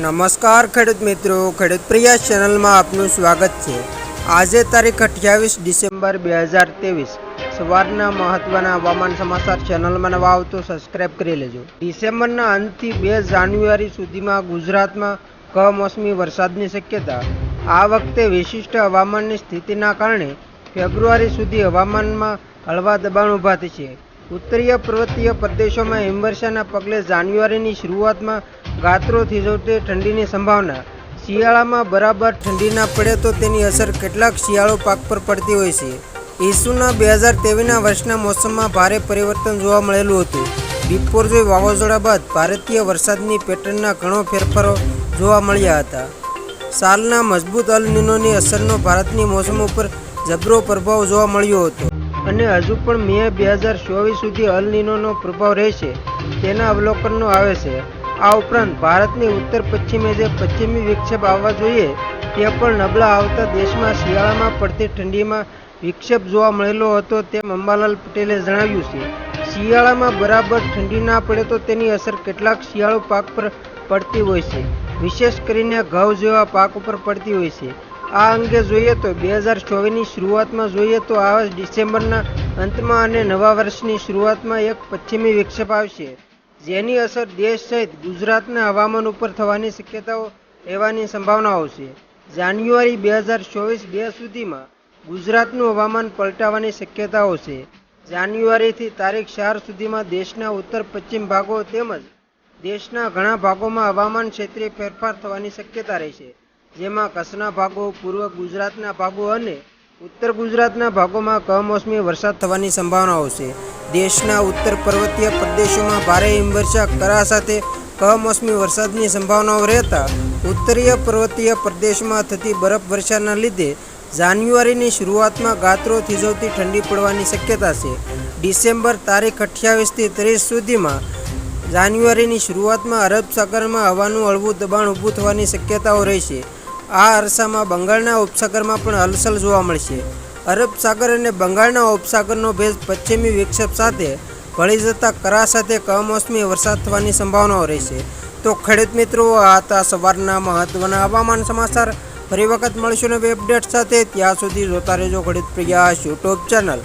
નમસ્કાર ખેડૂત મિત્રો, ખેડૂત પ્રિયા ચેનલમાં આપનું સ્વાગત છે. આજે તારીખ અઠ્યાવીસ ડિસેમ્બર બે હજાર ત્રેવીસ. સવારના મહત્વના હવામાન સમાચાર ચેનલમાં નવા આવતો તો સબસ્ક્રાઇબ કરી લેજો. ડિસેમ્બરના અંતથી બે જાન્યુઆરી સુધીમાં ગુજરાતમાં કમોસમી વરસાદની શક્યતા. આ વખતે વિશિષ્ટ હવામાનની સ્થિતિના કારણે ફેબ્રુઆરી સુધી હવામાનમાં હળવા દબાણ ઊભા થશે. ઉત્તરીય પર્વતીય પ્રદેશોમાં હિમવર્ષાના પગલે જાન્યુઆરીની શરૂઆતમાં ગાત્રો થીજવતી ઠંડીની સંભાવના. શિયાળામાં બરાબર ઠંડી ના પડે તો તેની અસર કેટલાક શિયાળો પાક પર પડતી હોય છે. ઈસુના બે હજાર તેવીસના વર્ષના મોસમમાં ભારે પરિવર્તન જોવા મળેલું હતું. બિપોરજોય વાવાઝોડા બાદ ભારતીય વરસાદની પેટર્નના ઘણો ફેરફારો જોવા મળ્યા હતા. સાલના મજબૂત અલ નિનોની અસરનો ભારતની મોસમ ઉપર જબરો પ્રભાવ જોવા મળ્યો હતો. અને હજુ પણ મે બે હજાર ચોવીસ સુધી અલનિનોનો પ્રભાવ રહેશે, તેના અવલોકનો આવે છે. આ ઉપરાંત ભારતની ઉત્તર પશ્ચિમે જે પશ્ચિમી વિક્ષેપ આવવા જોઈએ, તે પણ નબળા આવતા દેશમાં શિયાળામાં પડતી ઠંડીમાં વિક્ષેપ જોવા મળેલો હતો તેમ અંબાલાલ પટેલે જણાવ્યું છે. શિયાળામાં બરાબર ઠંડી ના પડે તો તેની અસર કેટલાક શિયાળુ પાક પર પડતી હોય છે. વિશેષ કરીને ઘઉં જેવા પાક ઉપર પડતી હોય છે. આ અંગે જોઈએ તો બે હજાર ચોવીસની શરૂઆતમાં જોઈએ તો આ ડિસેમ્બરના અંતમાં અને નવા વર્ષની શરૂઆતમાં એક પશ્ચિમી વિક્ષેપ આવશે. જેની અસર દેશ સહિત ગુજરાતના હવામાન ઉપર થવાની શક્યતાઓ રહેવાની સંભાવનાઓ છે. જાન્યુઆરી બે હજાર ચોવીસ બે સુધીમાં ગુજરાતનું હવામાન પલટાવાની શક્યતાઓ છે. જાન્યુઆરીથી તારીખ ચાર સુધીમાં દેશના ઉત્તર પશ્ચિમ ભાગો તેમજ દેશના ઘણા ભાગોમાં હવામાન ક્ષેત્રે ફેરફાર થવાની શક્યતા રહેશે. જેમાં કચ્છના ભાગો, પૂર્વ ગુજરાતના ભાગો અને ઉત્તર ગુજરાતના ભાગોમાં કમોસમી વરસાદ થવાની સંભાવનાઓ છે. દેશના ઉત્તર પર્વતીય પ્રદેશોમાં ભારે હિમવર્ષા કરા સાથે કમોસમી વરસાદની સંભાવનાઓ રહેતા ઉત્તરીય પર્વતીય પ્રદેશમાં થતી બરફ વર્ષાના લીધે જાન્યુઆરીની શરૂઆતમાં ગાત્રો થીજવતી ઠંડી પડવાની શક્યતા છે. ડિસેમ્બર તારીખ અઠ્યાવીસથી ત્રીસ સુધીમાં જાન્યુઆરીની શરૂઆતમાં અરબ સાગરમાં હવાનું હળવું દબાણ ઊભું થવાની શક્યતાઓ રહેશે. આ અરસામાં બંગાળના ઉપસાગરમાં પણ હલચલ જોવા મળશે. અરબ સાગર અને બંગાળના ઉપસાગરનો ભેજ પશ્ચિમી વિક્ષેપ સાથે ભળી જતા કરા સાથે કમોસમી વરસાદ થવાની સંભાવનાઓ રહેશે તો ખેડૂત મિત્રો, આ હતા સવારના મહત્વના હવામાન સમાચાર. ફરી વખત મળશું નવી અપડેટ સાથે. ત્યાં સુધી જોતા રહેજો ખેડૂત પ્રયાસ યુટ્યુબ ચેનલ